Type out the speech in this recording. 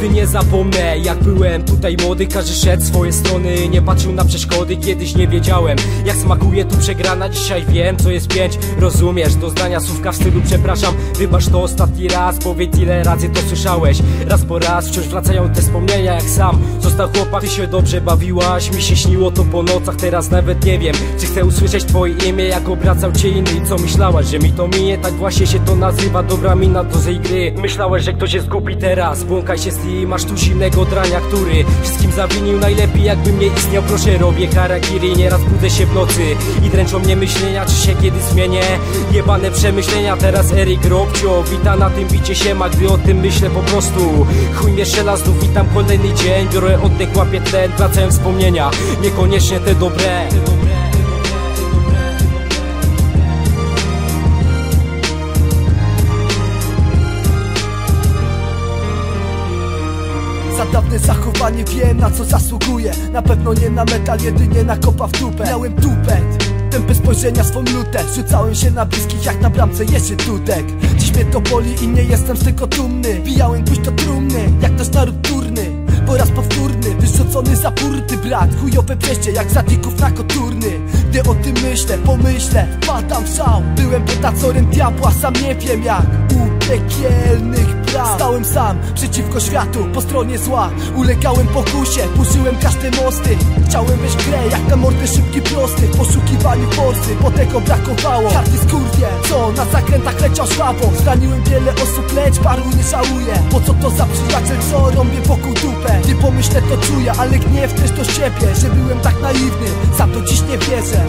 Nigdy nie zapomnę, jak byłem tutaj młody. Każdy szedł swoje strony, nie patrzył na przeszkody. Kiedyś nie wiedziałem, jak smakuje tu przegrana. Dzisiaj wiem, co jest pięć, rozumiesz Do zdania słówka w stylu przepraszam Wybacz to ostatni raz, powiedz ile razy to słyszałeś. Raz po raz wciąż wracają te wspomnienia jak sam. Został chłopak, ty się dobrze bawiłaś. Mi się śniło to po nocach, teraz nawet nie wiem Czy chcę usłyszeć twoje imię, jak obracał cię inny. Co myślałaś, że mi to minie? Tak właśnie się to nazywa, dobra mina do tej gry. Myślałeś, że ktoś jest głupi teraz. Błąkaj się z nim, masz tu zimnego drania, który Wszystkim zawinił najlepiej, jakby mnie istniał. Proszę, robię harakiri, nieraz budzę się w nocy I dręczą mnie myślenia, czy się kiedy zmienię. Jebane przemyślenia, teraz Erik Robcio. Wita na tym bicie się ma, gdy o tym myślę po prostu. Chuj mnie szela, znów witam kolejny dzień. Biorę oddech, łapię tlen, wracają wspomnienia. Niekoniecznie te dobre dawne zachowanie wiem na co zasługuję Na pewno nie na metal, jedynie na kopa w dupę. Miałem tupet Tępe spojrzenia swą lutę Rzucałem się na bliskich jak na bramce Jerzy Dudek. Dziś mnie to boli i nie jestem z tego dumny. Bijałem pójść do trumny Jak nasz naród turny Po raz powtórny Wyrzucony za burty brat. Chujowe przejście jak zadików na koturny. Gdy o tym myślę, pomyślę Padam w szał. Byłem potacorem diabła, sam nie wiem jak. U piekielnych Stałem sam przeciwko światu Po stronie zła. Ulegałem pokusie Burzyłem każde mosty. Chciałem wejść grę jak na mordę szybki prosty. W poszukiwaniu forsy Bo tego brakowało. Każdy skurwie Co na zakrętach leciał szlawą Zraniłem wiele osób lecz paru nie żałuję. Po co to za przyjaciel co rąbię wokół dupę? Gdy pomyślę to czuję Ale gniew też do siebie Że byłem tak naiwny. Sam to dziś nie wierzę